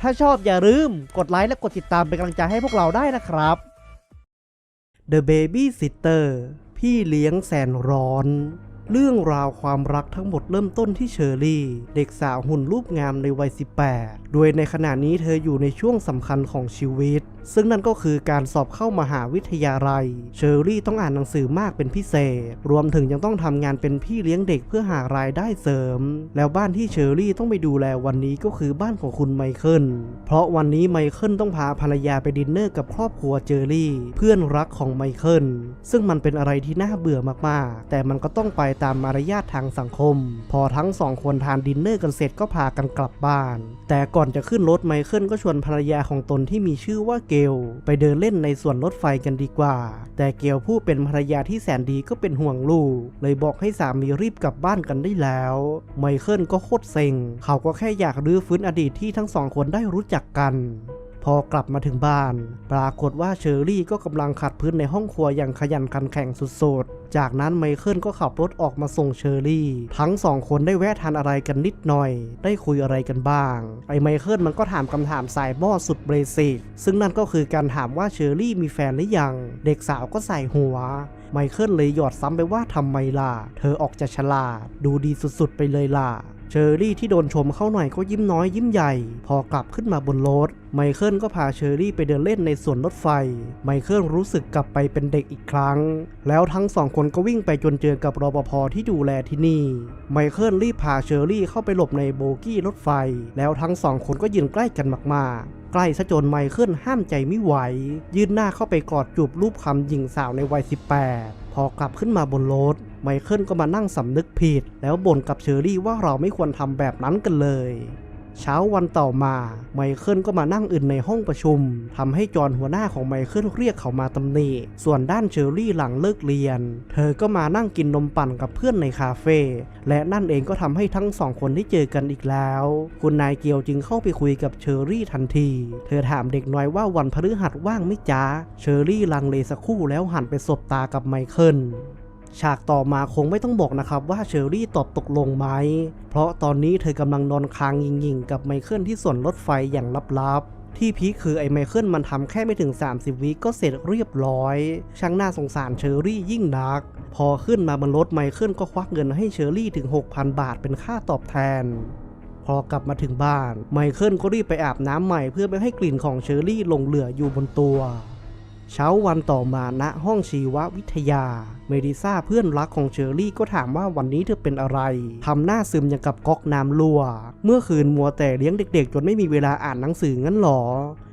ถ้าชอบอย่าลืมกดไลค์และกดติดตามเป็นกำลังใจให้พวกเราได้นะครับ The Baby Sitter พี่เลี้ยงแสนร้อน เรื่องราวความรักทั้งหมดเริ่มต้นที่เชอรี่ เด็กสาวหุ่นรูปงามในวัย 18 โดยในขณะนี้เธออยู่ในช่วงสำคัญของชีวิต ซึ่งนั่นก็คือการสอบเข้ามหาวิทยาลัย เชอรี่ต้องอ่านหนังสือมากเป็นพิเศษ รวมถึงยังต้องทำงานเป็นพี่เลี้ยงเด็กเพื่อหารายได้เสริม แล้วบ้านที่เชอรี่ต้องไปดูแลวันนี้ก็คือบ้านของคุณไมเคิล เพราะวันนี้ไมเคิลต้องพาภรรยาไปดินเนอร์กับครอบครัวเจอรี่ เพื่อนรักของไมเคิล ซึ่งมันเป็นอะไรที่น่าเบื่อมากๆ แต่มันก็ต้องไปตามมารยาททางสังคม พอทั้งสองคนทานดินเนอร์กันเสร็จก็พากันกลับบ้าน แต่ก่อนจะขึ้นรถไมเคิลก็ชวนภรรยาของตนที่มีชื่อว่าเกลไปเดินเล่นในส่วนรถไฟกันดีกว่า แต่เกลผู้เป็นภรรยาที่แสนดีก็เป็นห่วงลูก เลยบอกให้สามีรีบกลับบ้านกันได้แล้ว ไมเคิลก็โคตรเซ็ง เขาก็แค่อยากรื้อฟื้นอดีตที่ทั้งสองคนได้รู้จักกัน พอกลับมาถึงบ้าน ปรากฏว่าเชอรี่ก็กำลังขัดพื้นในห้องครัวอย่างขยันขันแข่งสุดๆ จากนั้นไมเคิลก็ขับรถออกมาส่งเชอรี่ ทั้งสองคนได้แวะทานอะไรกันนิดหน่อย ได้คุยอะไรกันบ้าง ไอ้ไมเคิลมันก็ถามคำถามสายหม้อสุดเบสิกซึ่งนั่นก็คือการถามว่าเชอรี่มีแฟนหรือยัง เด็กสาวก็ใส่หัวไมเคิลเลยหยอดซ้ำไปว่าทำไมล่ะ เธอออกจะฉลาด ดูดีสุดๆ ไปเลยล่ะ เชอรี่ที่โดนชมเข้าหน่อยก็ยิ้มน้อยยิ้มใหญ่ พอกลับขึ้นมาบนรถ ไมเคิลก็พาเชอรี่ไปเดินเล่นในสวนรถไฟ ไมเคิลรู้สึกกลับไปเป็นเด็กอีกครั้ง แล้วทั้งสองคนก็วิ่งไปจนเจอกับรปภที่ดูแลที่นี่ ไมเคิลรีบพาเชอรี่เข้าไปหลบในโบกี้รถไฟ แล้วทั้งสองคนก็ยืนใกล้กันมากๆใกล้ซะจนไมเคิลห้ามใจไม่ไหว ยื่นหน้าเข้าไปกอดจูบรูปคำหญิงสาวในวัย 18 พอกลับขึ้นมาบนรถ ไมเคิลก็มานั่งสำนึกผิด แล้วบ่นกับเชอรี่ว่าเราไม่ควรทำแบบนั้นกันเลย เช้าวันต่อมาไมเคิลก็มานั่งอื่นในห้องประชุมทำให้จอห์นหัวหน้าของไมเคิลเรียกเขามาตำหนิส่วนด้านเชอรี่หลังเลิกเรียน เธอก็มานั่งกินนมปั่นกับเพื่อนในคาเฟ่และนั่นเองก็ทำให้ทั้งสองคนได้เจอกันอีกแล้ว คุณนายเกียวจึงเข้าไปคุยกับเชอรี่ทันที เธอถามเด็กน้อยว่าวันพฤหัสว่างไหมจ๊ะเชอรี่ลังเลสักครู่แล้วหันไปสบตากับไมเคิล ฉากต่อมาคงไม่ต้องบอกนะครับว่าเชอรี่ตอบตกลงไหม เพราะตอนนี้เธอกำลังนอนค้างยิงๆ กับไมเคิลที่สวนรถไฟอย่างลับๆ ที่พีคคือไอ้ไมเคิลมันทำแค่ไม่ถึง 30 วิก็เสร็จเรียบร้อย ช่างน่าสงสารเชอรี่ยิ่งนัก พอขึ้นมาบนรถไมเคิลก็ควักเงินให้เชอรี่ถึง 6,000 บาทเป็นค่าตอบแทนพอกลับมาถึงบ้าน ไมเคิลก็รีบไปอาบน้ำใหม่เพื่อไม่ให้กลิ่นของเชอรี่ลงเหลืออยู่บนตัว เช้าวันต่อมาณห้องชีววิทยา เมดิซ่าเพื่อนรักของเชอรี่ก็ถามว่าวันนี้เธอเป็นอะไรทำหน้าซึมอย่างกับก๊อกน้ำรั่ว เมื่อคืนมัวแต่เลี้ยงเด็กๆ จนไม่มีเวลาอ่านหนังสืองั้นหรอ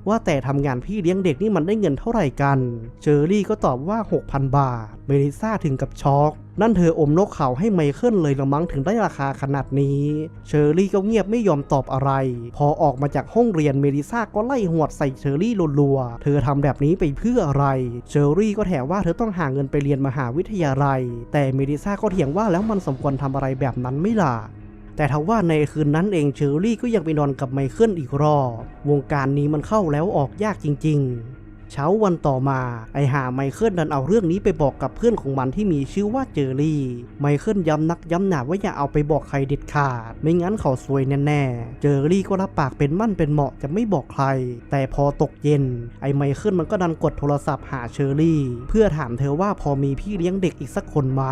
ว่าแต่ทำงานพี่เลี้ยงเด็กนี่มันได้เงินเท่าไหร่กัน เชอรี่ก็ตอบว่า 6,000 บาท เมลิซ่าถึงกับช็อกนั่นเธออมนกเขาให้ไมเคิลเลยละมั้งถึงได้ราคาขนาดนี้ เชอรี่ก็เงียบไม่ยอมตอบอะไร พอออกมาจากห้องเรียนเมลิซาก็ไล่หวดใส่เชอรี่รัวๆ เธอทำแบบนี้ไปเพื่ออะไร เชอรี่ก็แถมว่าเธอต้องหาเงินไปเรียนมหาวิทยาลัย แต่เมลิซาก็เถียงว่าแล้วมันสมควรทำอะไรแบบนั้นไม่ล่ะ แต่ทว่าในคืนนั้นเองเชอรี่ก็ยังไปนอนกับไมเคิลอีกรอบวงการนี้มันเข้าแล้วออกยากจริง ๆ เช้าวันต่อมาไอหาไมเคิลดันเอาเรื่องนี้ไปบอกกับเพื่อนของมันที่มีชื่อว่าเจอรี่ ไมเคิลย้ำนักย้ำหนาว่าอย่าเอาไปบอกใครเด็ดขาด ไม่งั้นเขาซวยแน่ๆ เจอรี่ก็รับปากเป็นมั่นเป็นเหมาะจะไม่บอกใคร แต่พอตกเย็น ไอไมเคิลมันก็ดันกดโทรศัพท์หาเชอรี่ เพื่อถามเธอว่าพอมีพี่เลี้ยงเด็กอีกสักคนไหม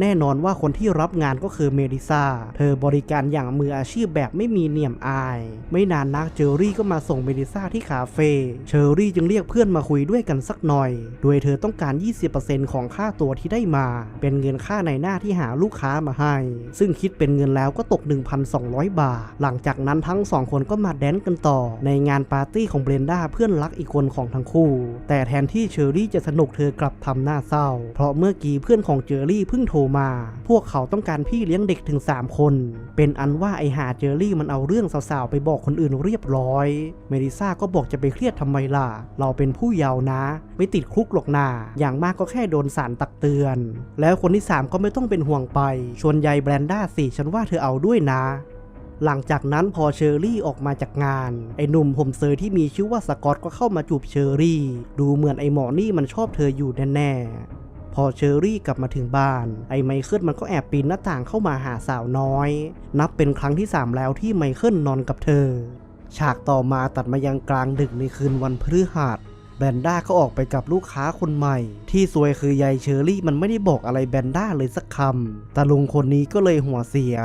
แน่นอนว่าคนที่รับงานก็คือเมดิซาเธอบริการอย่างมืออาชีพแบบไม่มีเหนี่ยมอาย ไม่นานนักเจอรี่ก็มาส่งเมดิซาที่คาเฟ่ เชอรี่จึงเรียกเพื่อนมาคุยด้วยกันสักหน่อย โดยเธอต้องการ 20%ของค่าตัวที่ได้มา เป็นเงินค่าในหน้าที่หาลูกค้ามาให้ ซึ่งคิดเป็นเงินแล้วก็ตก 1,200 บาท หลังจากนั้นทั้งสองคนก็มาแดนซ์กันต่อ ในงานปาร์ตี้ของเบรนด้าเพื่อนรักอีกคนของทั้งคู่ แต่แทนที่เชอรี่จะสนุกเธอกลับทำหน้าเศร้า เพราะเมื่อกี้เพื่อนของเจอรี่เพิ่งโทรมา พวกเขาต้องการพี่เลี้ยงเด็กถึง 3 คน เป็นอันว่าไอหาเจอรี่มันเอาเรื่องสาวๆไปบอกคนอื่นเรียบร้อย เมดิซ่าก็บอกจะไปเครียดทำไมล่ะ เราเป็นผู้เยาว์นะ ไม่ติดคุกหรอกนาอย่างมากก็แค่โดนสารตักเตือน แล้วคนที่ 3 ก็ไม่ต้องเป็นห่วงไปชวนยายแบรนด้าสิฉันว่าเธอเอาด้วยนะหลังจากนั้นพอเชอรี่ออกมาจากงาน ไอ้หนุ่มผมเซอร์ที่มีชื่อว่าสกอตก็เข้ามาจูบเชอรี่ ดูเหมือนไอ้หมอนี่มันชอบเธออยู่แน่ๆพอเชอรี่กลับมาถึงบ้าน ไอ้ไมเคิลมันก็แอบปีนหน้าต่างเข้ามาหาสาวน้อย นับเป็นครั้งที่ 3 แล้วที่ไมเคิลนอนกับเธอ ฉากต่อมาตัดมายังกลางดึกในคืนวันพฤหัส แบนด้าก็ออกไปกับลูกค้าคนใหม่ ที่ซวยคือยายเชอรี่มันไม่ได้บอกอะไรแบนด้าเลยสักคำตาลุงคนนี้ก็เลยหัวเสีย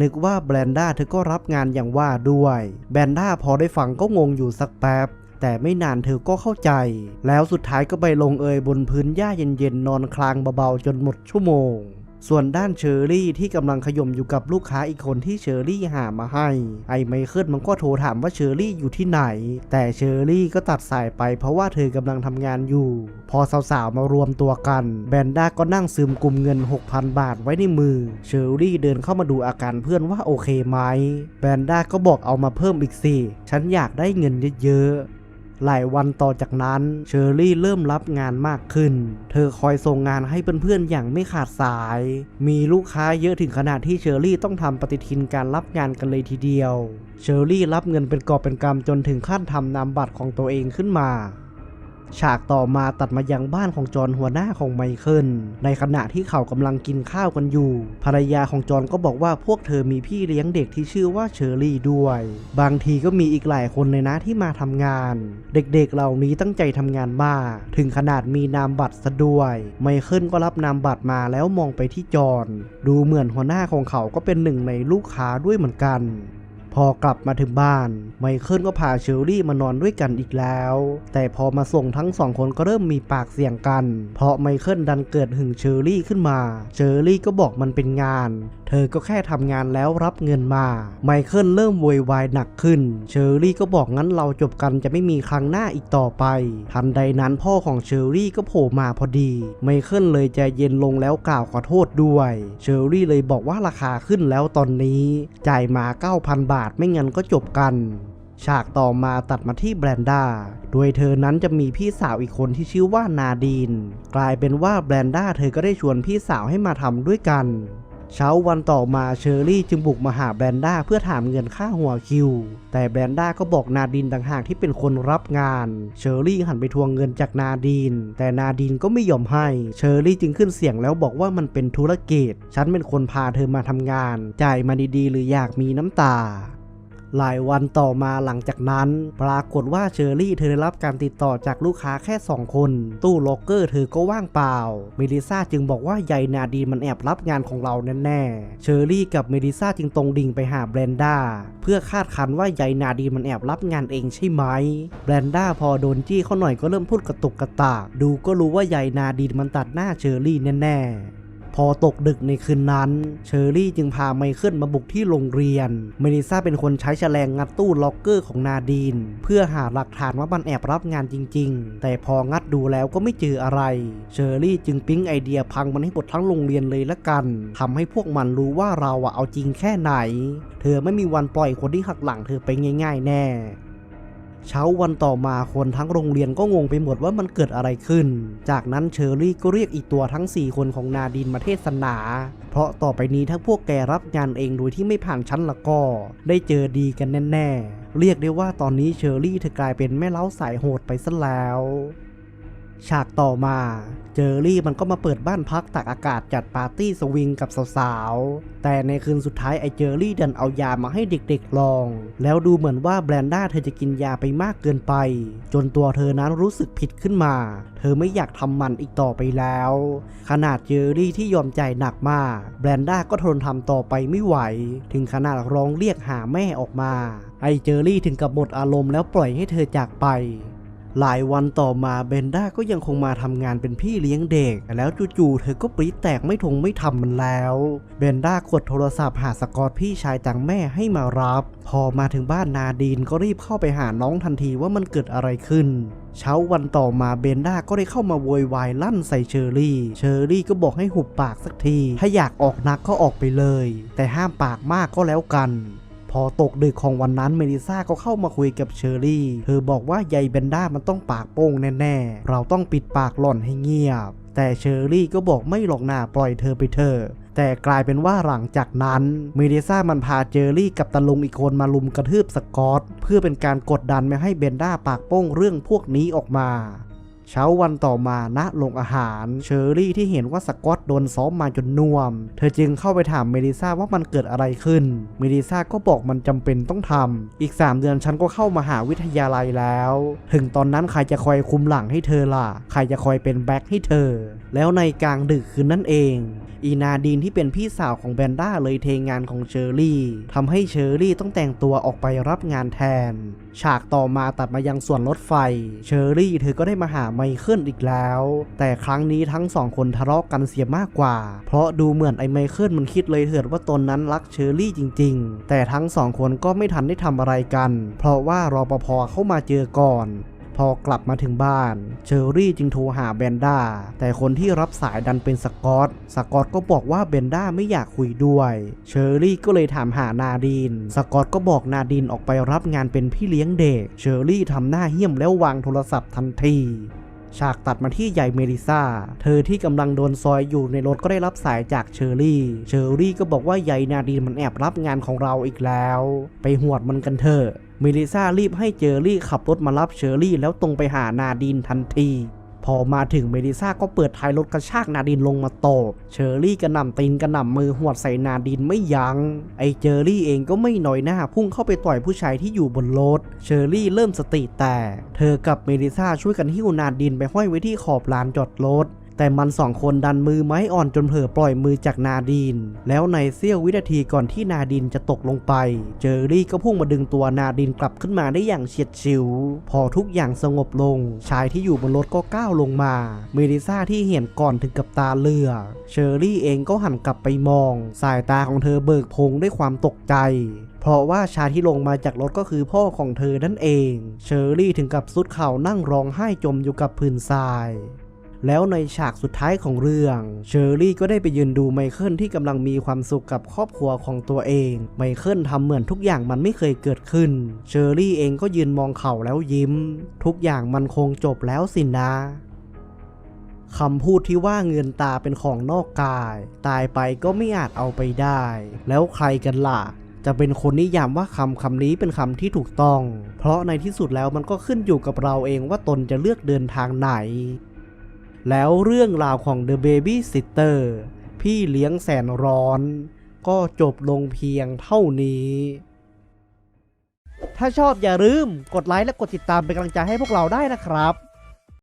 นึกว่าแบนด้าเธอก็รับงานอย่างว่าด้วย แบนด้าพอได้ฟังก็งงอยู่สักแป๊บแต่ไม่นานเธอก็เข้าใจ แล้วสุดท้ายก็ไปลงเอยบนพื้นหญ้าเย็นๆนอนคลางเบาๆจนหมดชั่วโมง ส่วนด้านเชอรี่ที่กำลังขย่มอยู่กับลูกค้าอีกคนที่เชอรี่หามาให้ ไอ้ไมเคิลมันก็โทรถามว่าเชอรี่อยู่ที่ไหน แต่เชอรี่ก็ตัดสายไปเพราะว่าเธอกำลังทำงานอยู่ พอสาวๆมารวมตัวกันแบนด้าก็นั่งซึมกลุ่มเงิน 6,000 บาทไว้ในมือ เชอรี่เดินเข้ามาดูอาการเพื่อนว่าโอเคไหมแบนด้าก็บอกเอามาเพิ่มอีกสิฉันอยากได้เงินเยอะๆ หลายวันต่อจากนั้นเชอรี่เริ่มรับงานมากขึ้น เธอคอยส่งงานให้เพื่อนๆอย่างไม่ขาดสาย มีลูกค้าเยอะถึงขนาดที่เชอรี่ต้องทำปฏิทินการรับงานกันเลยทีเดียว เชอรี่รับเงินเป็นกอบเป็นกำจนถึงขั้นทำนามบัตรของตัวเองขึ้นมา ฉากต่อมาตัดมายังบ้านของจอห์นหัวหน้าของไมเคิล ในขณะที่เขากำลังกินข้าวกันอยู่ ภรรยาของจอห์นก็บอกว่าพวกเธอมีพี่เลี้ยงเด็กที่ชื่อว่าเชอรี่ด้วย บางทีก็มีอีกหลายคนเลยนะที่มาทำงาน เด็กๆเหล่านี้ตั้งใจทำงานมาก ถึงขนาดมีนามบัตรซะด้วย ไมเคิลก็รับนามบัตรมาแล้วมองไปที่จอห์นดูเหมือนหัวหน้าของเขาก็เป็นหนึ่งในลูกค้าด้วยเหมือนกัน พอกลับมาถึงบ้าน ไมเคิลก็พาเชอรี่มานอนด้วยกันอีกแล้ว แต่พอมาส่งทั้งสองคนก็เริ่มมีปากเสียงกัน เพราะไมเคิลดันเกิดหึงเชอรี่ขึ้นมา เชอรี่ก็บอกมันเป็นงาน เธอก็แค่ทำงานแล้วรับเงินมา ไมเคิลเริ่มโวยวายหนักขึ้น เชอรี่ก็บอกงั้นเราจบกันจะไม่มีครั้งหน้าอีกต่อไป ทันใดนั้นพ่อของเชอรี่ก็โผล่มาพอดี ไมเคิลเลยใจเย็นลงแล้วกล่าวขอโทษด้วย เชอรี่เลยบอกว่าราคาขึ้นแล้วตอนนี้ จ่ายมา 9,000 บาทไม่งั้นก็จบกัน ฉากต่อมาตัดมาที่แบรนด้า โดยเธอนั้นจะมีพี่สาวอีกคนที่ชื่อว่านาดีน กลายเป็นว่าแบรนด้าเธอก็ได้ชวนพี่สาวให้มาทำด้วยกัน เช้าวันต่อมาเชอรี่จึงบุกมาหาแบรนด้าเพื่อถามเงินค่าหัวคิว แต่แบรนด้าก็บอกนาดินต่างหากที่เป็นคนรับงาน เชอรี่หันไปทวงเงินจากนาดิน แต่นาดินก็ไม่ยอมให้ เชอรี่จึงขึ้นเสียงแล้วบอกว่ามันเป็นธุรกิจ ฉันเป็นคนพาเธอมาทำงาน จ่ายมาดีๆ หรืออยากมีน้ำตา หลายวันต่อมาหลังจากนั้น ปรากฏว่าเชอรี่เธอได้รับการติดต่อจากลูกค้าแค่ 2 คน ตู้ล็อกเกอร์เธอก็ว่างเปล่า เมลิซาจึงบอกว่ายายนาดีนมันแอบรับงานของเราแน่ๆ เชอรี่กับเมลิซาจึงตรงดิ่งไปหาแบรนด้าเพื่อคาดคันว่ายายนาดีนมันแอบรับงานเองใช่ไหม แบรนด้าพอโดนจี้เขาหน่อยก็เริ่มพูดกระตุกกระตาก ดูก็รู้ว่ายายนาดีนมันตัดหน้าเชอรี่แน่ๆ พอตกดึกในคืนนั้น เชอรี่จึงพาไมเคิลมาบุกที่โรงเรียน เมลิซาเป็นคนใช้แฉลงงัดตู้ล็อกเกอร์ของนาดีน เพื่อหาหลักฐานว่ามันแอบรับงานจริง ๆ แต่พองัดดูแล้วก็ไม่เจออะไร เชอรี่จึงปิ๊งไอเดียพังมันให้หมดทั้งโรงเรียนเลยละกันทำให้พวกมันรู้ว่าเราอะเอาจริงแค่ไหน เธอไม่มีวันปล่อยคนที่หักหลังเธอไปง่าย ๆ แน่ เช้าวันต่อมาคนทั้งโรงเรียนก็งงไปหมดว่ามันเกิดอะไรขึ้น จากนั้นเชอรี่ก็เรียกอีกตัวทั้ง 4 คนของนาดินมาเทศนา เพราะต่อไปนี้ถ้าพวกแกรับงานเองโดยที่ไม่ผ่านชั้นละก็ ได้เจอดีกันแน่ ๆ เรียกได้ว่าตอนนี้เชอรี่เธอกลายเป็นแม่เล้าสายโหดไปซะแล้ว ฉากต่อมาเจอรี่มันก็มาเปิดบ้านพักตากอากาศจัดปาร์ตี้สวิงกับสาวๆ แต่ในคืนสุดท้ายไอเจอรี่ดันเอายามาให้เด็กๆลอง แล้วดูเหมือนว่าแบรนด้าเธอจะกินยาไปมากเกินไป จนตัวเธอนั้นรู้สึกผิดขึ้นมา เธอไม่อยากทำมันอีกต่อไปแล้ว ขนาดเจอรี่ที่ยอมใจหนักมาก แบรนด้าก็ทนทำต่อไปไม่ไหว ถึงขนาดร้องเรียกหาแม่ออกมา ไอเจอรี่ถึงกับหมดอารมณ์แล้วปล่อยให้เธอจากไป หลายวันต่อมาเบนด้าก็ยังคงมาทำงานเป็นพี่เลี้ยงเด็ก แล้วจู่ๆเธอก็ปรี๊ดแตกไม่ทงไม่ทำมันแล้วเบนด้ากดโทรศัพท์หาสกอตพี่ชายจากแม่ให้มารับ พอมาถึงบ้านนาดีนก็รีบเข้าไปหาน้องทันทีว่ามันเกิดอะไรขึ้นเช้าวันต่อมาเบนด้าก็ได้เข้ามาโวยวายลั่นใส่เชอรี่ เชอรี่ก็บอกให้หุบปากสักที ถ้าอยากออกนักก็ออกไปเลย แต่ห้ามปากมากก็แล้วกัน พอตกดึกของวันนั้นเมลิซาก็เข้ามาคุยกับเชอรี่ เธอบอกว่ายายเบนด้ามันต้องปากโป้งแน่ๆ เราต้องปิดปากหล่อนให้เงียบ แต่เชอรี่ก็บอกไม่หรอกนาปล่อยเธอไปเถอะแต่กลายเป็นว่าหลังจากนั้นเมลิซามันพาเจอรี่กับตาลุงอีกคนมาลุมกระทืบสกอต เพื่อเป็นการกดดันไม่ให้เบนด้าปากโป้งเรื่องพวกนี้ออกมา เช้าวันต่อมาณโรงอาหาร เชอรี่ที่เห็นว่าสกอตโดนซ้อมมาจนน่วม เธอจึงเข้าไปถามเมดิซาว่ามันเกิดอะไรขึ้น เมดิซาก็บอกมันจำเป็นต้องทำอีก 3 เดือนฉันก็เข้ามาหาวิทยาลัยแล้ว ถึงตอนนั้นใครจะคอยคุมหลังให้เธอล่ะ ใครจะคอยเป็นแบ็คให้เธอ แล้วในกลางดึกคืนนั่นเอง อีนาดีนที่เป็นพี่สาวของแบนด้าเลยเทงานของเชอรี่ทำให้เชอรี่ต้องแต่งตัวออกไปรับงานแทน ฉากต่อมาตัดมายังส่วนรถไฟ เชอรี่เธอก็ได้มาหาไมเคิลอีกแล้ว แต่ครั้งนี้ทั้งสองคนทะเลาะกันเสียมากกว่า เพราะดูเหมือนไอ้ไมเคิลมันคิดเลยเถิดว่าตนนั้นรักเชอรี่จริง ๆ แต่ทั้งสองคนก็ไม่ทันได้ทำอะไรกัน เพราะว่ารอปภเข้ามาเจอก่อน พอกลับมาถึงบ้าน เชอรี่จึงโทรหาแบนด้า แต่คนที่รับสายดันเป็นสกอต สกอตก็บอกว่าเบนด้าไม่อยากคุยด้วย เชอรี่ก็เลยถามหานาดิน สกอตก็บอกนาดินออกไปรับงานเป็นพี่เลี้ยงเด็ก เชอรี่ทำหน้าเหี้ยมแล้ววางโทรศัพท์ทันที ฉากตัดมาที่ใหญ่เมลิซาเธอที่กำลังโดนซอยอยู่ในรถก็ได้รับสายจากเชอรี่ เชอรี่ก็บอกว่าใหญ่นาดีนมันแอบรับงานของเราอีกแล้ว ไปหวดมันกันเถอะเมลิซารีบให้เจอรี่ขับรถมารับเชอรี่แล้วตรงไปหานาดีนทันที พอมาถึงเมดิซาก็เปิดท้ายรถกระชากนาดินลงมาตบเชอรี่กระหน่ำตีนกระหน่ำมือหวดใส่นาดินไม่ยัง้งไอเจอรี่เองก็ไม่น้อยหน้าพุ่งเข้าไปต่อยผู้ชายที่อยู่บนรถเชอรี่เริ่มสติแตกเธอกับเมดิซาช่วยกันหิ้วนาดินไปห้อยไว้ที่ขอบลานจอดรถ แต่มันสองคนดันมือไม้อ่อนจนเผลอปล่อยมือจากนาดีน แล้วในเสี้ยววินาทีก่อนที่นาดินจะตกลงไป เจอรี่ก็พุ่งมาดึงตัวนาดินกลับขึ้นมาได้อย่างเฉียดฉิว พอทุกอย่างสงบลง ชายที่อยู่บนรถก็ก้าวลงมา เมลิซาที่เห็นก่อนถึงกับตาเลือกเชอรี่เองก็หันกลับไปมอง สายตาของเธอเบิกโพงด้วยความตกใจเพราะว่าชายที่ลงมาจากรถก็คือพ่อของเธอนั่นเอง เชอรี่ถึงกับสุดเข่านั่งร้องไห้จมอยู่กับพื้นทราย แล้วในฉากสุดท้ายของเรื่อง เชอรี่ก็ได้ไปยืนดูไมเคิลที่กำลังมีความสุขกับครอบครัวของตัวเอง ไมเคิลทำเหมือนทุกอย่างมันไม่เคยเกิดขึ้น เชอรี่เองก็ยืนมองเขาแล้วยิ้ม ทุกอย่างมันคงจบแล้วสินะคำพูดที่ว่าเงินตาเป็นของนอกกาย ตายไปก็ไม่อาจเอาไปได้ แล้วใครกันล่ะ จะเป็นคนนิยามว่าคำคำนี้เป็นคำที่ถูกต้อง เพราะในที่สุดแล้วมันก็ขึ้นอยู่กับเราเองว่าตนจะเลือกเดินทางไหน แล้วเรื่องราวของ The Baby Sitter พี่เลี้ยงแสนร้อน ก็จบลงเพียงเท่านี้ ถ้าชอบอย่าลืมกดไลค์และกดติดตามเป็นกำลังใจให้พวกเราได้นะครับ